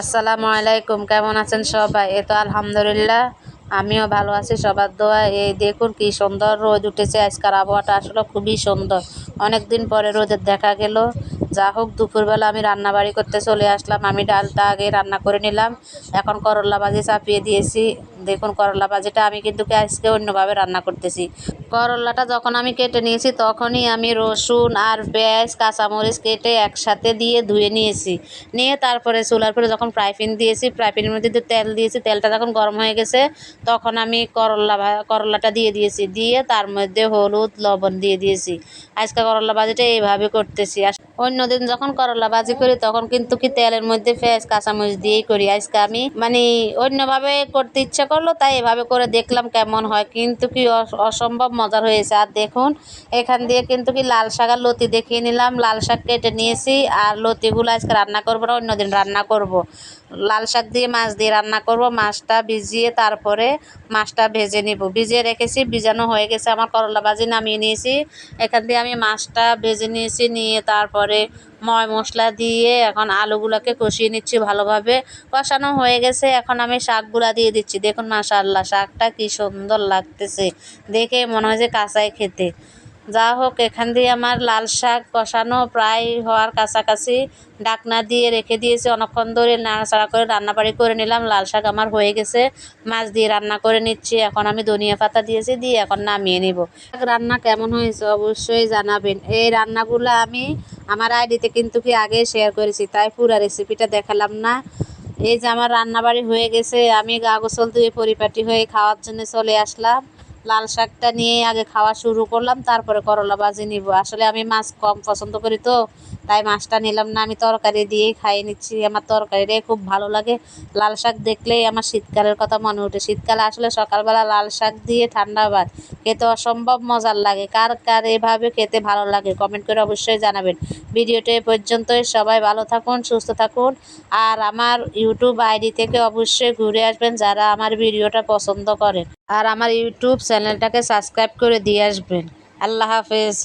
আসসালামু আলাইকুম, কেমন আছেন সবাই? এ তো আলহামদুলিল্লাহ, আমিও ভালো আছি, সবার দোয়া। এই দেখুন কি সুন্দর রোদ উঠেছে আজকাল আবহাওয়াটা আসলে খুবই সুন্দর। অনেক দিন পরে রোদের দেখা গেল। যা হোক, দুপুরবেলা আমি রান্না বাড়ি করতে চলে আসলাম, আমি ডালটা আগে রান্না করে নিলাম। এখন করলা ভাজি চাপিয়ে দিয়েছি। দেখুন, করলা ভাজিটা আমি কিন্তু আজকে অন্যভাবে রান্না করতেছি। করলাটা যখন আমি কেটে নিয়েছি, তখনই আমি রসুন আর পেঁয়াজ, কাঁচামরিচ কেটে একসাথে দিয়ে ধুয়ে নিয়েছি। নিয়ে তারপরে চুলার পরে যখন ফ্রাইপিন দিয়েছি ফ্রাই মধ্যে তেল দিয়েছি, তেলটা যখন গরম হয়ে গেছে, তখন আমি করলা ভা- করলাটা দিয়ে দিয়েছি। দিয়ে তার মধ্যে হলুদ, লবণ দিয়ে দিয়েছি। আজকে করলা ভাজিটা এইভাবে করতেছি। অন্যদিন যখন করলা ভাজি করি, তখন কিন্তু কি তেলের মধ্যে পেঁয়াজ কাঁচামরিচ দিয়েই করি। আজকে আমি মানে অন্যভাবে করতে ইচ্ছা করল, তাই এভাবে করে দেখলাম কেমন হয়। কিন্তু কি অস- অসম্ভব মজার হয়েছে। আর দেখুন, এখান দিয়ে কিন্তু কি লাল শাক আর লতি দেখিয়ে নিলাম। লাল শাক কেটে নিয়েছি, আর লতিগুলো আজকে রান্না করব না, অন্যদিন রান্না করব। লাল শাক দিয়ে মাছ দিয়ে রান্না করব, মাছটা ভিজিয়ে তারপরে মাছটা ভেজে নিব। ভিজিয়ে রেখেছি, ভিজানো হয়ে গেছে। আমার করলা ভাজি নামিয়ে নিয়েছি। এখান দিয়ে আমি মাছটা ভেজে নিয়েছি, নিয়ে তারপরে ময় মশলা দিয়ে এখন আলুগুলোকে কষিয়ে নিচ্ছি ভালোভাবে। কষানো হয়ে গেছে, এখন আমি শাকগুলা দিয়ে দিচ্ছি। দেখুন মাশাআল্লাহ, শাকটা কি সুন্দর লাগতেছে। দেখে মনে হয় যে কাঁচাই খেতে। যা হোক, এখান দিয়ে আমার লাল শাক কষানো প্রায় হওয়ার কাছাকাছি ডাকনা দিয়ে রেখে দিয়েছি। অনেকক্ষণ ধরে নাড়াচাড়া করে রান্নাবাড়ি করে নিলাম। লাল শাক আমার হয়ে গেছে। মাছ দিয়ে রান্না করে নিচ্ছি। এখন আমি ধনিয়া পাতা দিয়েছি, দিয়ে এখন নামিয়ে নিব। রান্না কেমন হয়েছে অবশ্যই জানাবেন। এই রান্নাগুলো আমি আমার আইডিতে কিন্তু কি আগে শেয়ার করেছি, তাই পুরো রেসিপিটা দেখালাম না। এই যে আমার রান্নাবাড়ি হয়ে গেছে, আমি গা গোসল ধুয়ে পরিপাটি হয়ে খাওয়ার জন্য চলে আসলাম। লাল শাকটা নিয়ে আগে খাওয়া শুরু করলাম, তারপরে করলা ভাজি নিব। আসলে আমি মাছ কম পছন্দ করি তো, তাই মাছটা নিলাম না, আমি তরকারি দিয়েই খাইয়ে নিচ্ছি। আমার তরকারিটাই খুব ভালো লাগে। লাল শাক দেখলেই আমার শীতকালের কথা মনে ওঠে শীতকালে আসলে সকালবেলা লাল শাক দিয়ে ঠান্ডা ভাত খেতে অসম্ভব মজার লাগে। কার কার এভাবে খেতে ভালো লাগে কমেন্ট করে অবশ্যই জানাবেন। ভিডিওটা এ পর্যন্তই। সবাই ভালো থাকুন, সুস্থ থাকুন। আর আমার ইউটিউব আইডি থেকে অবশ্যই ঘুরে আসবেন যারা আমার ভিডিওটা পছন্দ করেন। আর আমার ইউটিউব চ্যানেলটাকে সাবস্ক্রাইব করে দিয়ে আসবেন। আল্লাহ হাফেজ।